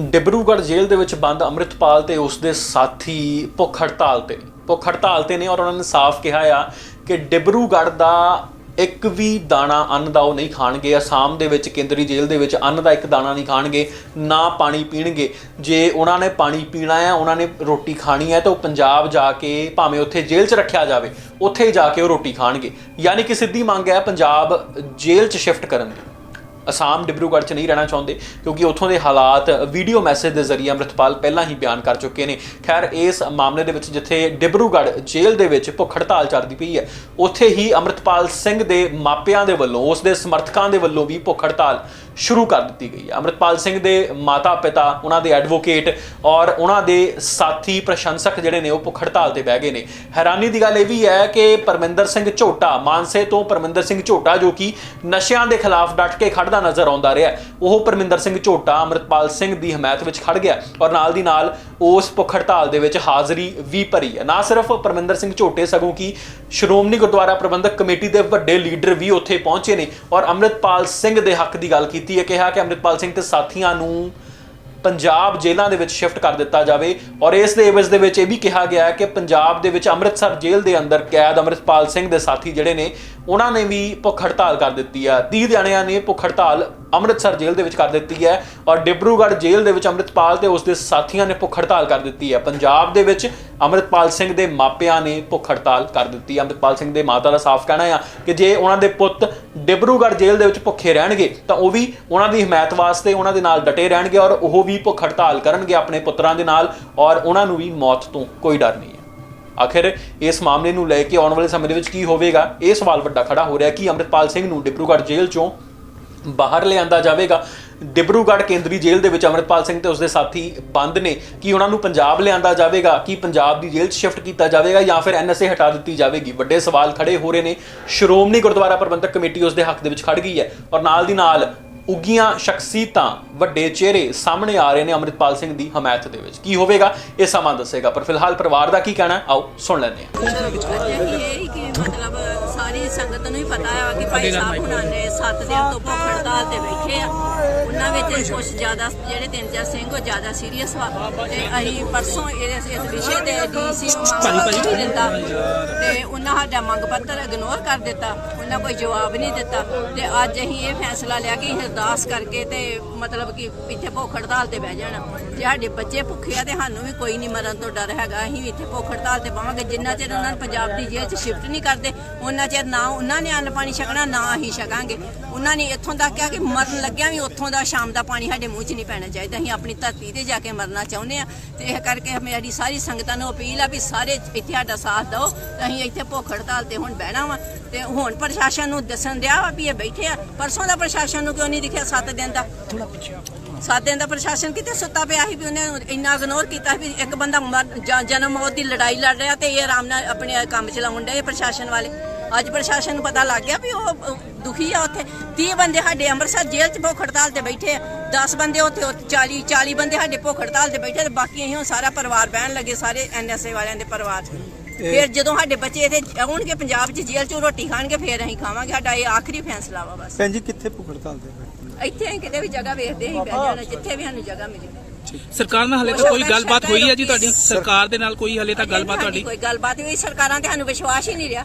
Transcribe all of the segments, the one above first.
ਡਿਬਰੂਗੜ੍ਹ ਜੇਲ੍ਹ ਦੇ ਵਿੱਚ ਬੰਦ ਅੰਮ੍ਰਿਤਪਾਲ ਤੇ ਉਸ ਦੇ ਸਾਥੀ ਭੁੱਖ ਹੜਤਾਲ ਤੇ। ਭੁੱਖ ਹੜਤਾਲ ਤੇ ਨੇ ਔਰ ਉਹਨਾਂ ਨੇ ਸਾਫ਼ ਕਿਹਾ ਆ ਕਿ ਡਿਬਰੂਗੜ੍ਹ ਦਾ ਇੱਕ ਵੀ ਦਾਣਾ ਅੰਨ ਦਾ ਉਹ ਨਹੀਂ ਖਾਣਗੇ। ਅਸਾਮ ਦੇ ਵਿੱਚ, ਕੇਂਦਰੀ ਜੇਲ੍ਹ ਦੇ ਵਿੱਚ ਅੰਨ ਦਾ ਇੱਕ ਦਾਣਾ ਨਹੀਂ ਖਾਣਗੇ, ਨਾ ਪਾਣੀ ਪੀਣਗੇ। ਜੇ ਉਹਨਾਂ ਨੇ ਪਾਣੀ ਪੀਣਾ ਹੈ ਉਹਨਾਂ ਨੇ ਰੋਟੀ ਖਾਣੀ ਹੈ ਤਾਂ ਉਹ ਪੰਜਾਬ ਜਾ ਕੇ, ਭਾਵੇਂ ਉੱਥੇ ਜੇਲ੍ਹ 'ਚ ਰੱਖਿਆ ਜਾਵੇ, ਉੱਥੇ ਜਾ ਕੇ ਉਹ ਰੋਟੀ ਖਾਣਗੇ। ਯਾਨੀ ਕਿ ਸਿੱਧੀ ਮੰਗ ਹੈ, ਪੰਜਾਬ ਜੇਲ੍ਹ 'ਚ ਸ਼ਿਫਟ ਕਰਨ ਦੀ ਅਸਾਮ ਡਿਬਰੂਗੜ੍ਹ 'ਚ ਨਹੀਂ ਰਹਿਣਾ ਚਾਹੁੰਦੇ, ਕਿਉਂਕਿ ਉੱਥੋਂ ਦੇ ਹਾਲਾਤ ਵੀਡੀਓ ਮੈਸੇਜ ਦੇ ਜ਼ਰੀਏ ਅੰਮ੍ਰਿਤਪਾਲ ਪਹਿਲਾਂ ਹੀ ਬਿਆਨ ਕਰ ਚੁੱਕੇ ਨੇ। ਖੈਰ, ਇਸ ਮਾਮਲੇ ਦੇ ਵਿੱਚ ਜਿੱਥੇ ਡਿਬਰੂਗੜ੍ਹ ਜੇਲ੍ਹ ਦੇ ਵਿੱਚ ਭੁੱਖ ਹੜਤਾਲ ਚੱਲਦੀ ਪਈ ਹੈ, ਉੱਥੇ ਹੀ ਅੰਮ੍ਰਿਤਪਾਲ ਸਿੰਘ ਦੇ ਮਾਪਿਆਂ ਦੇ ਵੱਲੋਂ, ਉਸ ਦੇ ਸਮਰਥਕਾਂ ਦੇ ਵੱਲੋਂ ਵੀ ਭੁੱਖ ਹੜਤਾਲ ਸ਼ੁਰੂ ਕਰ ਦਿੱਤੀ ਗਈ ਹੈ। ਅੰਮ੍ਰਿਤਪਾਲ ਸਿੰਘ ਦੇ ਮਾਤਾ ਪਿਤਾ ਉਹਨਾਂ ਦੇ ਐਡਵੋਕੇਟ ਔਰ ਉਹਨਾਂ ਦੇ ਸਾਥੀ ਪ੍ਰਸ਼ੰਸਕ ਜਿਹੜੇ ਨੇ, ਉਹ ਭੁੱਖ ਹੜਤਾਲ ਤੇ ਬਹਿ ਗਏ ਨੇ। ਹੈਰਾਨੀ ਦੀ ਗੱਲ ਇਹ ਵੀ ਹੈ ਕਿ ਪਰਮਿੰਦਰ ਸਿੰਘ ਝੋਟਾ, ਮਾਨਸੇ ਤੋਂ ਪਰਮਿੰਦਰ ਸਿੰਘ ਝੋਟਾ ਜੋ ਕਿ ਨਸ਼ਿਆਂ ਦੇ ਖਿਲਾਫ ਡਟ ਕੇ ਖੜ ਖੜਦਾ ਨਜ਼ਰ ਆਉਂਦਾ ਰਿਹਾ ਉਹ ਪਰਮਿੰਦਰ ਸਿੰਘ ਝੋਟਾ, ਅੰਮ੍ਰਿਤਪਾਲ ਸਿੰਘ ਦੀ ਹਮਾਇਤ ਵਿੱਚ ਖੜ ਗਿਆ ਔਰ ਨਾਲ ਦੀ ਨਾਲ ਉਸ ਭੁੱਖ ਹੜਤਾਲ ਦੇ ਵਿੱਚ ਹਾਜ਼ਰੀ ਵੀ ਭਰੀ ਹੈ। ਨਾ ਸਿਰਫ ਪਰਮਿੰਦਰ ਸਿੰਘ ਝੋਟੇ ਸਗੋਂ ਕਿ ਸ਼੍ਰੋਮਣੀ ਗੁਰਦੁਆਰਾ ਪ੍ਰਬੰਧਕ ਕਮੇਟੀ ਦੇ ਵੱਡੇ ਲੀਡਰ ਵੀ ਉੱਥੇ ਪਹੁੰਚੇ ਨੇ ਔਰ ਅੰਮ੍ਰਿਤਪਾਲ ਸਿੰਘ ਦੇ ਹੱਕ ਦੀ ਗੱਲ ਕੀਤੀ ਹੈ। ਕਿਹਾ ਕਿ ਅੰਮ੍ਰਿਤਪਾਲ ਸਿੰਘ ਤੇ ਸਾਥੀਆਂ ਨੂੰ ਪੰਜਾਬ ਜੇਲ੍ਹਾਂ ਦੇ ਵਿੱਚ ਸ਼ਿਫਟ ਕਰ ਦਿੱਤਾ ਜਾਵੇ ਔਰ ਇਸ ਦੇ ਇਵਜ਼ ਦੇ ਵਿੱਚ ਇਹ ਵੀ ਕਿਹਾ ਗਿਆ ਹੈ ਕਿ ਪੰਜਾਬ ਦੇ ਵਿੱਚ ਅੰਮ੍ਰਿਤਸਰ ਜੇਲ੍ਹ ਦੇ ਅੰਦਰ ਕੈਦ ਅੰਮ੍ਰਿਤਪਾਲ ਸਿੰਘ ਦੇ ਸਾਥੀ ਜਿਹੜੇ ਨੇ, ਉਹਨਾਂ ਨੇ ਵੀ ਭੁੱਖ ਹੜਤਾਲ ਕਰ ਦਿੱਤੀ ਆ। 30 ਜਣਿਆਂ ਨੇ ਭੁੱਖ ਹੜਤਾਲ ਅੰਮ੍ਰਿਤਸਰ ਜੇਲ੍ਹ ਦੇ ਵਿੱਚ ਕਰ ਦਿੱਤੀ ਹੈ ਔਰ ਡਿਬਰੂਗੜ੍ਹ ਜੇਲ੍ਹ ਦੇ ਵਿੱਚ ਅੰਮ੍ਰਿਤਪਾਲ ਤੇ ਉਸ ਦੇ ਸਾਥੀਆਂ ਨੇ ਭੁੱਖ ਹੜਤਾਲ ਕਰ ਦਿੱਤੀ ਹੈ। ਪੰਜਾਬ ਦੇ ਵਿੱਚ ਅੰਮ੍ਰਿਤਪਾਲ ਸਿੰਘ ਦੇ ਮਾਪਿਆਂ ਨੇ ਭੁੱਖ ਹੜਤਾਲ ਕਰ ਦਿੱਤੀ ਅੰਮ੍ਰਿਤਪਾਲ ਸਿੰਘ ਦੇ ਮਾਤਾ ਦਾ ਸਾਫ਼ ਕਹਿਣਾ ਆ ਕਿ ਜੇ ਉਹਨਾਂ ਦੇ ਪੁੱਤ ਡਿਬਰੂਗੜ੍ਹ ਜੇਲ੍ਹ ਦੇ ਵਿੱਚ ਭੁੱਖੇ ਰਹਿਣਗੇ, ਤਾਂ ਉਹ ਵੀ ਉਹਨਾਂ ਦੀ ਹਮਾਇਤ ਵਾਸਤੇ ਉਹਨਾਂ ਦੇ ਨਾਲ ਡਟੇ ਰਹਿਣਗੇ ਔਰ ਉਹ ਵੀ ਭੁੱਖ ਹੜਤਾਲ ਕਰਨਗੇ ਆਪਣੇ ਪੁੱਤਰਾਂ ਦੇ ਨਾਲ ਔਰ ਉਹਨਾਂ ਨੂੰ ਵੀ ਮੌਤ ਤੋਂ ਕੋਈ ਡਰ ਨਹੀਂ ਹੈ। ਆਖਿਰ ਇਸ ਮਾਮਲੇ ਨੂੰ ਲੈ ਕੇ ਆਉਣ ਵਾਲੇ ਸਮੇਂ ਦੇ ਵਿੱਚ ਕੀ ਹੋਵੇਗਾ? ਇਹ ਸਵਾਲ ਵੱਡਾ ਖੜਾ ਹੋ ਰਿਹਾ ਕਿ ਅੰਮ੍ਰਿਤਪਾਲ ਸਿੰਘ ਨੂੰ ਡਿਬਰੂਗੜ੍ਹ ਜੇਲ੍ਹ ਚੋਂ ਬਾਹਰ ਲਿਆਂਦਾ ਜਾਵੇਗਾ। ਡਿਬਰੂਗੜ੍ਹ ਕੇਂਦਰੀ ਜੇਲ੍ਹ ਦੇ ਵਿੱਚ ਅੰਮ੍ਰਿਤਪਾਲ ਸਿੰਘ ਤੇ ਉਸਦੇ ਸਾਥੀ ਬੰਦ ਨੇ। ਕਿ ਉਹਨਾਂ ਨੂੰ ਪੰਜਾਬ ਲਿਆਂਦਾ ਜਾਵੇਗਾ? ਕਿ ਪੰਜਾਬ ਦੀ ਜੇਲ੍ਹ 'ਚ ਸ਼ਿਫਟ ਕੀਤਾ ਜਾਵੇਗਾ ਜਾਂ ਫਿਰ ਐਨਐਸਏ ਹਟਾ ਦਿੱਤੀ ਜਾਵੇਗੀ? ਵੱਡੇ ਸਵਾਲ ਖੜੇ ਹੋ ਰਹੇ ਨੇ। ਸ਼੍ਰੋਮਣੀ ਗੁਰਦੁਆਰਾ ਪ੍ਰਬੰਧਕ ਕਮੇਟੀ ਉਸਦੇ ਹੱਕ ਦੇ ਵਿੱਚ ਖੜ ਗਈ ਹੈ ਔਰ ਨਾਲ ਦੀ ਨਾਲ ਉੱਗੀਆਂ ਸ਼ਖਸੀਅਤਾਂ ਵੱਡੇ ਚਿਹਰੇ ਸਾਹਮਣੇ ਆ ਰਹੇ ਨੇ ਅੰਮ੍ਰਿਤਪਾਲ ਸਿੰਘ ਦੀ ਹਮਾਇਤ ਦੇ ਵਿੱਚ। ਕੀ ਹੋਵੇਗਾ? ਇਹ ਸਮਾਂ ਦੱਸੇਗਾ। ਪਰ ਫਿਲਹਾਲ ਪਰਿਵਾਰ ਦਾ ਕੀ ਕਹਿਣਾ ਆਓ ਸੁਣ ਲੈਂਦੇ ਹਾਂ। ਮਤਲਬ ਸੰਗਤ ਨੂੰ ਹੀ ਪਤਾ ਹੈ ਕਿ ਭਾਈ ਸਾਹਿਬ ਹੁਣਾਂ ਨੇ 7 ਦਿਨ ਤੋਂ ਭੁੱਖ ਹੜਤਾਲ ਤੇ ਬੈਠੇ ਆ। ਉਹਨਾਂ ਵਿੱਚ ਕੁਝ ਜ਼ਿਆਦਾ ਜਿਹੜੇ ਤਿੰਨ ਚਾਰ ਸਿੰਘ ਉਹ ਜ਼ਿਆਦਾ ਸੀਰੀਅਸ ਵਾ। ਤੇ ਅਸੀਂ ਪਰਸੋਂ ਇਸ ਇਸ ਵਿਸ਼ੇ ਤੇ ਡੀਸੀ ਨੂੰ ਦਿੱਤਾ। ਤੇ ਉਹਨਾਂ ਸਾਡਾ ਮੰਗ ਪੱਤਰ ਇਗਨੋਰ ਕਰ ਦਿੱਤਾ। ਉਹਨਾਂ ਕੋਈ ਜਵਾਬ ਨਹੀਂ ਦਿੱਤਾ। ਤੇ ਅੱਜ ਅਸੀਂ ਇਹ ਫੈਸਲਾ ਲਿਆ ਕਿ ਅਰਦਾਸ ਕਰਕੇ ਤੇ ਮਤਲਬ ਕਿ ਇੱਥੇ ਭੁੱਖ ਹੜਤਾਲ ਤੇ ਬਹਿ ਜਾਣਾ। ਜੇ ਸਾਡੇ ਬੱਚੇ ਭੁੱਖੇ ਆ ਤੇ ਸਾਨੂੰ ਵੀ ਕੋਈ ਨਹੀਂ ਮਰਨ ਤੋਂ ਡਰ ਹੈਗਾ। ਅਸੀਂ ਵੀ ਇੱਥੇ ਭੁੱਖ ਹੜਤਾਲ ਤੇ ਬਾਵਾਂਗੇ ਜਿੰਨਾ ਚਿਰ ਉਹਨਾਂ ਨੂੰ ਪੰਜਾਬ ਦੀ ਜੇਲ੍ਹ 'ਚ ਸ਼ਿਫਟ ਨਹੀਂ ਕਰਦੇ ਉਹਨਾਂ ਚਿਰ ਨਾ ਉਹਨਾਂ ਨੇ ਅੰਨ ਪਾਣੀ ਛਕਣਾ ਨਾ ਅਸੀਂ ਛਕਾਂਗੇ। ਉਹਨਾਂ ਨੇ ਇੱਥੋਂ ਤੱਕ ਕਿਹਾ ਕਿ ਮਰਨ ਲੱਗਿਆ ਵੀ ਉੱਥੋਂ ਦਾ ਸ਼ਾਮ ਦਾ ਪਾਣੀ ਸਾਡੇ ਮੂੰਹ 'ਚ ਨਹੀਂ ਪੈਣਾ ਚਾਹੀਦਾ। ਅਸੀਂ ਆਪਣੀ ਧਰਤੀ ਤੇ ਜਾ ਕੇ ਮਰਨਾ ਚਾਹੁੰਦੇ ਆ ਤੇ ਇਹ ਕਰਕੇ ਮੇਰੀ ਸਾਰੀ ਸੰਗਤਾਂ ਨੂੰ ਅਪੀਲ ਆ ਵੀ ਸਾਰੇ ਇੱਥੇ ਸਾਡਾ ਸਾਥ ਦਿਓ। ਅਸੀਂ ਇੱਥੇ ਭੁੱਖ ਹੜਤਾਲ ਤੇ ਹੁਣ ਬਹਿਣਾ ਵਾ। ਤੇ ਹੁਣ ਪ੍ਰਸ਼ਾਸਨ ਨੂੰ ਦੱਸਣ ਦਿਆ ਵਾ ਵੀ ਇਹ ਬੈਠੇ ਆ। ਪਰਸੋਂ ਦਾ ਪ੍ਰਸ਼ਾਸਨ ਨੂੰ ਕਿਉਂ ਨਹੀਂ ਦਿਖਿਆ 7 ਦਿਨ ਦਾ? ਸੱਤ ਦਿਨ ਦਾ ਪ੍ਰਸ਼ਾਸਨ ਕਿਤੇ ਸੁੱਤਾ ਪਿਆ ਸੀ ਵੀ ਉਹਨੇ ਇੰਨਾ ਇਗਨੋਰ ਕੀਤਾ ਵੀ ਇੱਕ ਬੰਦਾ ਜਨਮ ਮੌਤ ਦੀ ਲੜਾਈ ਲੜ ਰਿਹਾ ਤੇ ਇਹ ਆਰਾਮ ਨਾਲ ਆਪਣੇ ਕੰਮ ਚਲਾਉਣ ਡਏ ਪ੍ਰਸ਼ਾਸਨ ਵਾਲੇ। ਅੱਜ ਪ੍ਰਸ਼ਾਸਨ ਨੂੰ ਪਤਾ ਲੱਗ ਗਿਆ ਵੀ ਉਹ ਦੁਖੀ ਆ ਉੱਥੇ। 30 ਬੰਦੇ ਸਾਡੇ ਅੰਮ੍ਰਿਤਸਰ ਜੇਲ੍ਹ 'ਚ ਭੁੱਖ ਹੜਤਾਲ ਤੇ ਬੈਠੇ ਆ। 10 ਬੰਦੇ ਉੱਥੇ ਉੱਥੇ 40 40 ਬੰਦੇ ਸਾਡੇ ਭੁੱਖ ਹੜਤਾਲ ਤੇ ਬੈਠੇ ਤੇ ਬਾਕੀ ਅਸੀਂ ਹੁਣ ਸਾਰਾ ਪਰਿਵਾਰ ਬਹਿਣ ਲੱਗੇ ਸਾਰੇ ਐਨਐਸਏ ਵਾਲਿਆਂ ਦੇ ਪਰਿਵਾਰ ਫਿਰ ਜਦੋਂ ਸਾਡੇ ਬੱਚੇ ਇੱਥੇ ਆਉਣਗੇ ਪੰਜਾਬ 'ਚ ਜੇਲ੍ਹ 'ਚ ਰੋਟੀ ਖਾਣਗੇ ਫਿਰ ਅਸੀਂ ਖਾਵਾਂਗੇ। ਸਾਡਾ ਇਹ ਆਖਰੀ ਫੈਸਲਾ ਵਾ ਬਸ। ਭੈਣ ਜੀ ਕਿੱਥੇ ਭੁੱਖ ਹੜਤਾਲ ਤੇ ਬੈਠੇ ਇੱਥੇ ਅਸੀਂ ਕਿਤੇ ਵੀ ਜਗ੍ਹਾ ਵੇਖਦੇ ਅਸੀਂ ਬਹਿ ਜਾਣਾ ਜਿੱਥੇ ਵੀ ਸਾਨੂੰ ਜਗ੍ਹਾ ਮਿਲੇ। ਸਰਕਾਰ ਨਾਲ ਹਲੇ ਤੱਕ ਕੋਈ ਗੱਲਬਾਤ ਹੋਈ ਹੈ ਜੀ ਤੁਹਾਡੀ? ਸਰਕਾਰ ਦੇ ਨਾਲ ਕੋਈ ਹਲੇ ਤੱਕ ਗੱਲਬਾਤ ਤੁਹਾਡੀ? ਕੋਈ ਗੱਲਬਾਤ ਨਹੀਂ ਸਰਕਾਰਾਂ ਤੇ ਸਾਨੂੰ ਵਿਸ਼ਵਾਸ ਹੀ ਨਹੀਂ ਰਿਹਾ।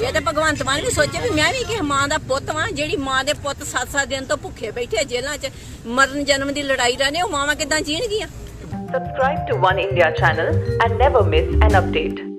ਇਹ ਤਾਂ ਭਗਵੰਤ ਮਾਨ ਵੀ ਸੋਚੇ ਵੀ ਮੈਂ ਵੀ ਕਿਸੇ ਮਾਂ ਦਾ ਪੁੱਤ ਵਾਂ, ਜਿਹੜੀ ਮਾਂ ਦੇ ਪੁੱਤ 7-7 ਦਿਨ ਤੋਂ ਭੁੱਖੇ ਬੈਠੇ ਜੇਲ੍ਹਾਂ 'ਚ, ਮਰਨ ਜਨਮ ਦੀ ਲੜਾਈ ਰਹੇ ਉਹ ਮਾਵਾਂ ਕਿਦਾਂ ਜੀਣਗੀਆਂ Subscribe to One India channel and never miss an update.